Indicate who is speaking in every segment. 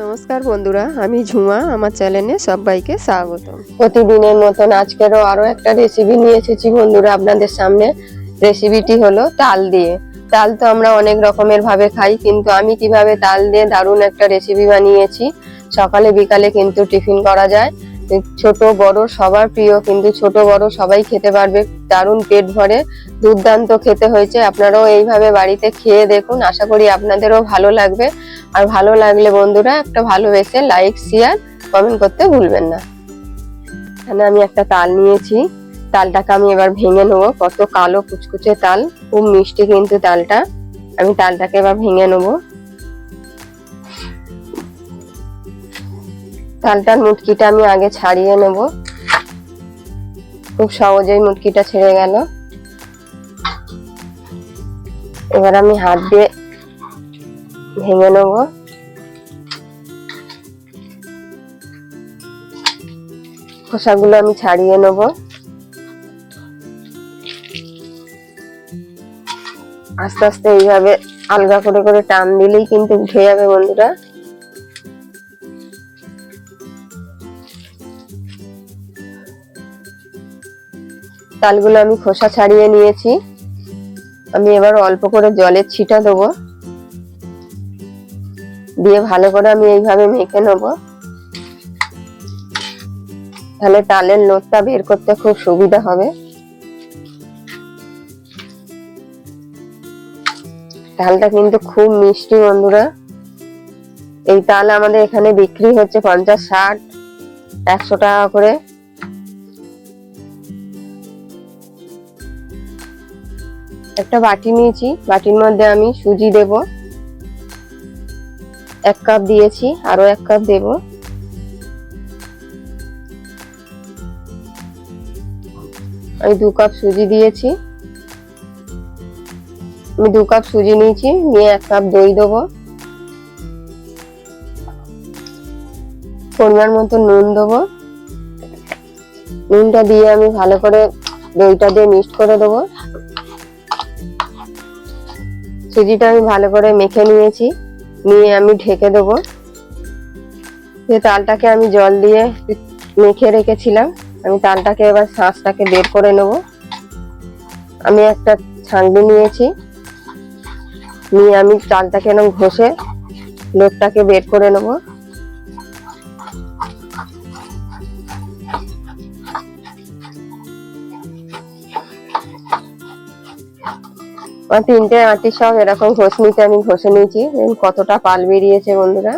Speaker 1: নমস্কার বন্ধুরা, আমি ঝুমা, আমার চ্যানেলে সবাইকে স্বাগত। প্রতিদিনের মতন আজকেরও আরও একটা রেসিপি নিয়ে এসেছি বন্ধুরা আপনাদের সামনে। রেসিপিটি হলো তাল দিয়ে। তাল তো আমরা অনেক রকমের ভাবে খাই, কিন্তু আমি কীভাবে তাল দিয়ে দারুণ একটা রেসিপি বানিয়েছি, সকালে বিকালে কিন্তু টিফিন করা যায়। ছোট, বড় সবার প্রিয়, কিন্তু ছোট, বড় সবাই খেতে পারবে। দারুণ পেট ভরে দুর্দান্ত খেতে হয়েছে। আপনারাও এইভাবে বাড়িতে খেয়ে দেখুন। আশা করি আপনাদেরও ভালো লাগবে। আর ভালো লাগলে বন্ধুরা একটা ভালোবেসে লাইক শেয়ার কমেন্ট করতে ভুলবেন না। এখানে আমি একটা তাল নিয়েছি। তালটাকে আমি এবার ভেঙে নেব। কত কালো কুচকুচে তাল। খুব মিষ্টি কিন্তু তালটা। আমি তালটাকে এবার ভেঙে নেব। তালটার মুটকিটা আমি আগে ছাড়িয়ে নেব। খুব সহজেই মুটকিটা ছেড়ে গেল। এবার আমি হাত দিয়ে ভেঙে নেব। খোসাগুলো আমি ছাড়িয়ে নেব। আস্তে আস্তে এইভাবে আলগা করে করে টান দিলেই কিন্তু উঠে যাবে বন্ধুরা। তালগুলো আমি খোসা ছাড়িয়ে নিয়েছি। আমি এবার অল্প করে জলের ছিটা দেবো। দিয়ে ভালো করে আমি এইভাবে মেখে নেব। তাহলে তালের লোটটা বের করতে খুব সুবিধা হবে। তালটা কিন্তু খুব মিষ্টি বন্ধুরা। এই তাল আমাদের এখানে বিক্রি হচ্ছে পঞ্চাশ ষাট, একশো টাকা করে। একটা বাটি নিয়েছি। বাটির মধ্যে আমি সুজি দেব। এক কাপ দিয়েছি আরও এক কাপ দেব। আমি দু কাপ সুজি দিয়েছি। আমি দু কাপ সুজি নিয়েছি, নিয়ে এক কাপ দই দেবো। পরিমাণ মতো নুন দেবো। নুনটা দিয়ে আমি ভালো করে দইটা দিয়ে মিক্সড করে দেবো। সুজিটা আমি ভালো করে মেখে নিয়েছি। নিয়ে আমি ঢেকে দেবো। যে তালটাকে আমি জল দিয়ে মেখে রেখেছিলাম, আমি তালটাকে এবার শাঁসটাকে বের করে নেব। আমি একটা ছাঁকনি নিয়েছি। নিয়ে আমি তালটাকে এরকম ঘষে লোকটাকে বের করে নেব। আমার তিনটে আটি সব এরকম ঘষনিতে আমি ঘষে নিয়েছি। কতটা পাল বেরিয়েছে বন্ধুরা।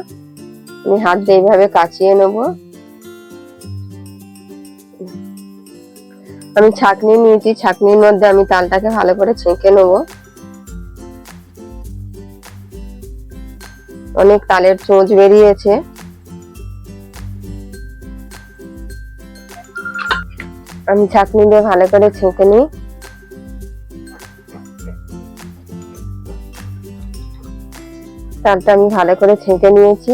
Speaker 1: আমি হাত দিয়ে এইভাবে কাচিয়ে নেব। আমি ছাকনি নিয়েছি, ছাকনির মধ্যে আমি তালটাকে ভালো করে ছেঁকে নেব। অনেক তালের চোঁচ বেরিয়েছে। আমি ছাকনি দিয়ে ভালো করে ছেঁকে নিই। তালটা আমি ভালো করে ছেঁকে নিয়েছি।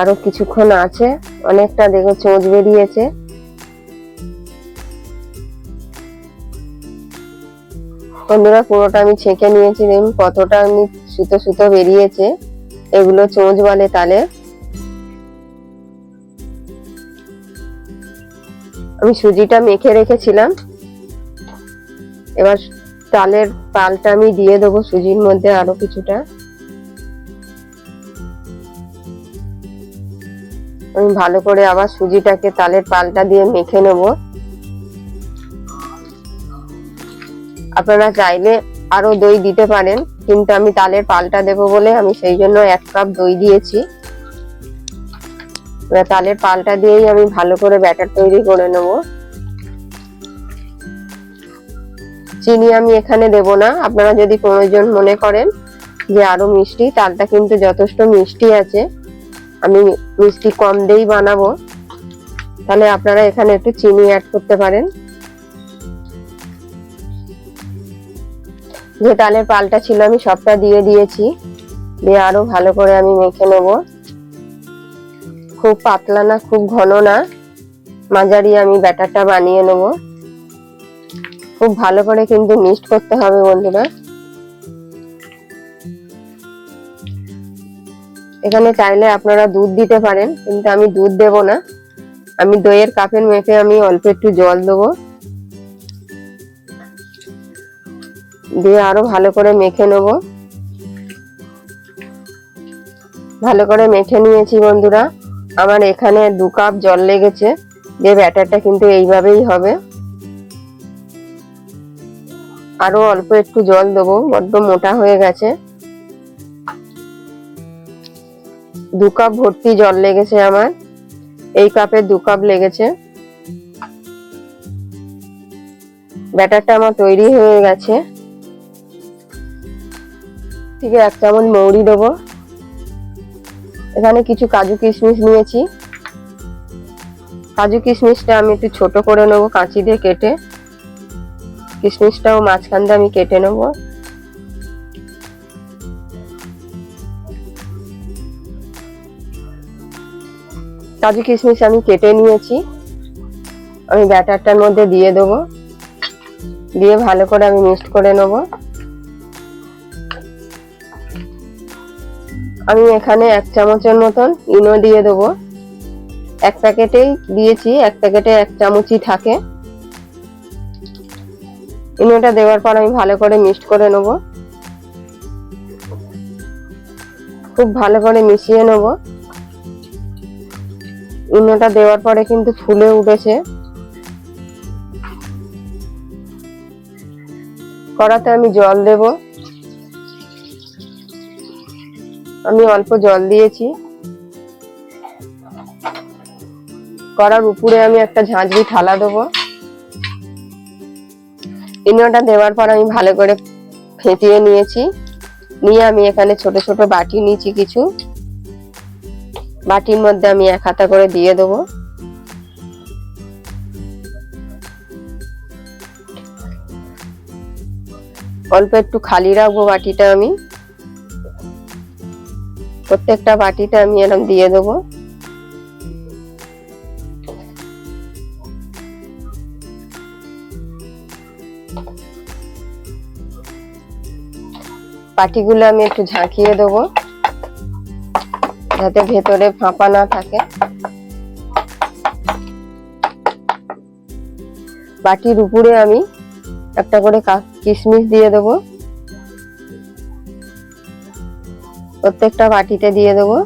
Speaker 1: আরও কিছুক্ষণ আছে, অনেকটা দেখো চোঁচ বেরিয়েছে। বন্ধুরা, পুরোটা আমি ছেঁকে নিয়েছি, দেখুন কতটা আমি সুতো সুতো বেরিয়েছে। এগুলো চোঁচ বলে তালে। আমি সুজিটা মেখে রেখেছিলাম। এবার তালের পালটা আমি দিয়ে দেবো সুজির মধ্যে আরও কিছুটা। ভালো করে আবার সুজিটাকে তালের পালটা দিয়ে মেখে নেব। আপনারা চাইলে আরও দই দিতে পারেন, কিন্তু আমি তালের পালটা দেব বলে আমি সেই জন্য এক কাপ দই দিয়েছি। তালের পালটা দিয়েই আমি ভালো করে ব্যাটার তৈরি করে নেব। চিনি আমি এখানে দেব না। আপনারা যদি প্রয়োজন মনে করেন যে আরও মিষ্টি, তালটা কিন্তু যথেষ্ট মিষ্টি আছে। আমি মিষ্টি কম দিয়েই বানাবো। তাহলে আপনারা এখানে একটু চিনি অ্যাড করতে পারেন। যে তালের পালটা ছিল আমি সবটা দিয়ে দিয়েছি। দিয়ে আরও ভালো করে আমি মেখে নেব। খুব পাতলা না, খুব ঘন না। মাঝারি আমি ব্যাটারটা বানিয়ে নেব। খুব ভালো করে কিন্তু মিক্সড করতে হবে বন্ধুরা। এখানে চাইলে আপনারা দুধ দিতে পারেন, কিন্তু আমি দুধ দেব না। আমি দইয়ের কাপের মেপে আমি অল্প একটু জল দেবো। দিয়ে আরও ভালো করে মেখে নেব। ভালো করে মেখে নিয়েছি বন্ধুরা। আমার এখানে দু কাপ জল লেগেছে, যে ব্যাটারটা কিন্তু এইভাবেই হবে। আরও অল্প একটু জল দেবো, বড্ড মোটা হয়ে গেছে। দু কাপ ভর্তি জল লেগেছে আমার। এই কাপে দু কাপ লেগেছে। ব্যাটারটা আমার তৈরি হয়ে গেছে। থেকে এক চামচ মৌরি দেবো। এখানে কিছু কাজু কিশমিশ নিয়েছি। কাজু কিশমিশটা আমি একটু ছোট করে নেব, কাঁচি দিয়ে কেটে। কিশমিশটাও মাঝখান দিয়ে আমি কেটে নেব। কাজু কিশমিশ আমি কেটে নিয়েছি। আমি ব্যাটারটার মধ্যে দিয়ে দেবো। দিয়ে ভালো করে আমি মিক্সড করে নেব। আমি এখানে এক চামচের মতন ইনো দিয়ে দেবো। এক প্যাকেটেই দিয়েছি, এক প্যাকেটে এক চামচই থাকে। ইনোটা দেওয়ার পর আমি ভালো করে মিক্সড করে নেব। খুব ভালো করে মিশিয়ে নেব। ইনোটা দেওয়ার পরে কিন্তু ফুলে উঠেছে। কড়াতে আমি জল দেব। আমি অল্প জল দিয়েছি। কড়ার উপরে আমি একটা ঝাঁঝরি থালা দেবো। ইনোটা দেওয়ার পর আমি ভালো করে ফেটিয়ে নিয়েছি। নিয়ে আমি এখানে ছোট ছোট বাটি নিয়েছি কিছু। বাটির মধ্যে আমি এক হাতা করে দিয়ে দেবো। অল্প একটু খালি রাখব বাটিটা আমি। প্রত্যেকটা বাটিতে আমি এরকম দিয়ে দেবো। বাটিগুলো আমি একটু ঝাঁকিয়ে দেবো। যাতে ভেতরে ফাঁপা না থাকে। বাটির উপরে আমি একটা করে কিশমিশ দিয়ে দেবো। প্রত্যেকটা বাটিতে দিয়ে দেবো।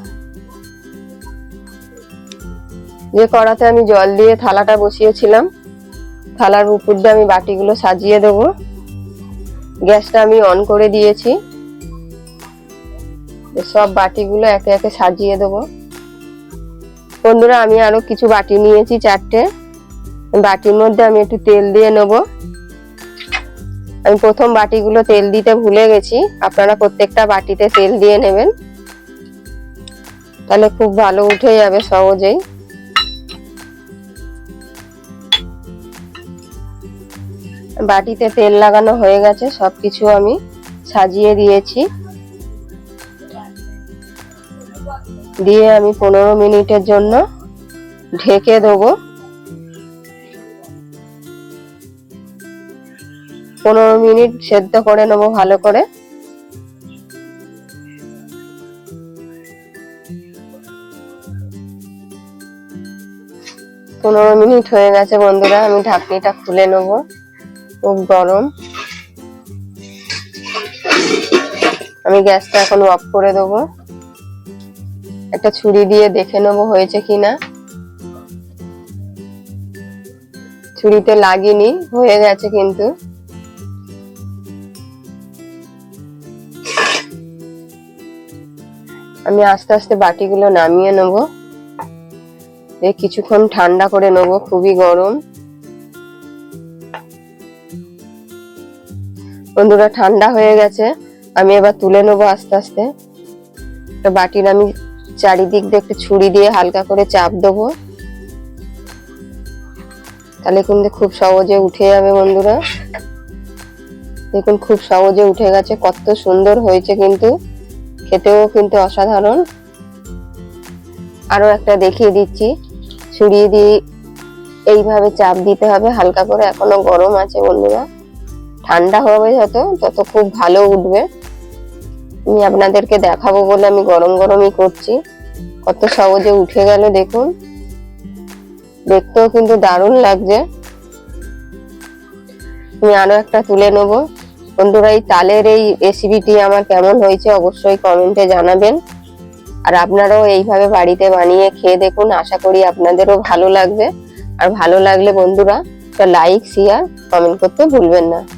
Speaker 1: যে কড়াতে আমি জল দিয়ে থালাটা বসিয়েছিলাম, থালার উপর দিয়ে আমি বাটিগুলো সাজিয়ে দেবো। গ্যাসটা আমি অন করে দিয়েছি। সব বাটিগুলো একে একে সাজিয়ে দেবো। বন্ধুরা, আমি আরও কিছু বাটি নিয়েছি চারটে। বাটির মধ্যে আমি একটু তেল দিয়ে নেব। আমি প্রথম বাটিগুলো তেল দিতে ভুলে গেছি। আপনারা প্রত্যেকটা বাটিতে তেল দিয়ে নেবেন। তাহলে খুব ভালো উঠে যাবে সহজেই। বাটিতে তেল লাগানো হয়ে গেছে, সবকিছু আমি সাজিয়ে দিয়েছি। দিয়ে আমি পনেরো মিনিটের জন্য ঢেকে দেবো। পনেরো মিনিট সেদ্ধ করে নেব ভালো করে। পনেরো মিনিট হয়ে গেছে বন্ধুরা, আমি ঢাকনিটা খুলে নেব। খুব গরম। আমি গ্যাসটা এখন অফ করে দেবো। একটা ছুরি দিয়ে দেখে নেব হয়েছে কিনা। ছুরিতে লাগিনি, হয়ে গেছে কিন্তু। আমি আস্তে আস্তে বাটিগুলো নামিয়ে নেব। কিছুক্ষণ ঠান্ডা করে নেব, খুবই গরম। বন্ধুরা, ঠান্ডা হয়ে গেছে। আমি এবার তুলে নেব আস্তে আস্তে। বাটির আমি চারিদিক দিয়ে একটু ছুরি দিয়ে হালকা করে চাপ দেবো। তাহলে কিন্তু খুব সহজে উঠে যাবে বন্ধুরা। দেখুন, খুব সহজে উঠে গেছে, কত সুন্দর হয়েছে কিন্তু। খেতেও কিন্তু অসাধারণ। আরও একটা দেখিয়ে দিচ্ছি, ছুরি দিয়ে এইভাবে চাপ দিতে হবে, হালকা করে। এখনও গরম আছে বন্ধুরা। ঠান্ডা হবে যত, তত খুব ভালো উঠবে। আমি আপনাদেরকে দেখাবো বলে আমি গরম গরমই করছি। কত সহজে উঠে গেল, দেখুন। দেখতেও কিন্তু দারুণ লাগছে। আমি আরও একটা তুলে নেব। বন্ধুরা, এই তালের এই রেসিপিটি আমার কেমন হয়েছে অবশ্যই কমেন্টে জানাবেন। আর আপনারাও এইভাবে বাড়িতে বানিয়ে খেয়ে দেখুন, আশা করি আপনাদেরও ভালো লাগবে। আর ভালো লাগলে বন্ধুরা লাইক শেয়ার কমেন্ট করতে ভুলবেন না।